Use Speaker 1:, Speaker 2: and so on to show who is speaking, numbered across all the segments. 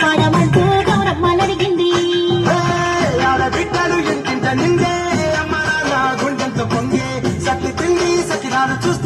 Speaker 1: పాడమంటూ గౌరమ్మలరిగింది
Speaker 2: ఆడబిడ్డలు ఎంతింత నిందే అమ్మ నా గుండెంత పొంగే సతి తిండి సకినాలు
Speaker 1: చూసి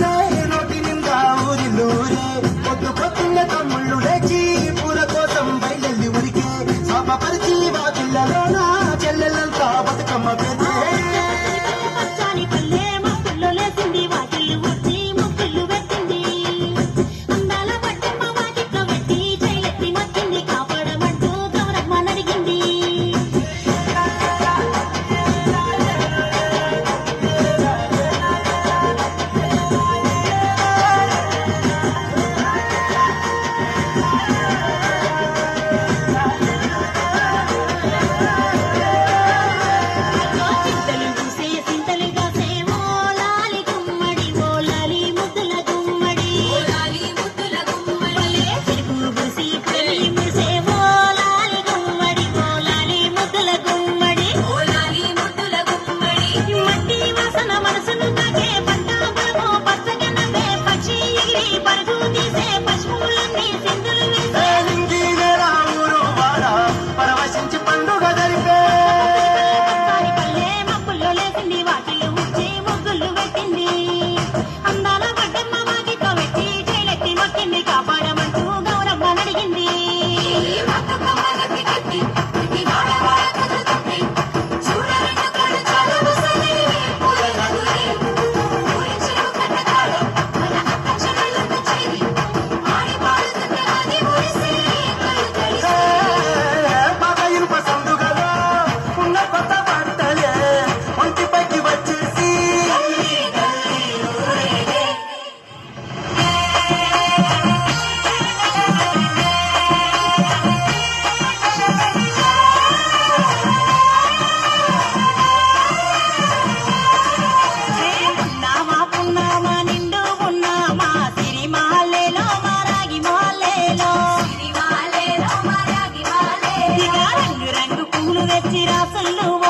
Speaker 1: மெச்சிரா சொல்லுவோம்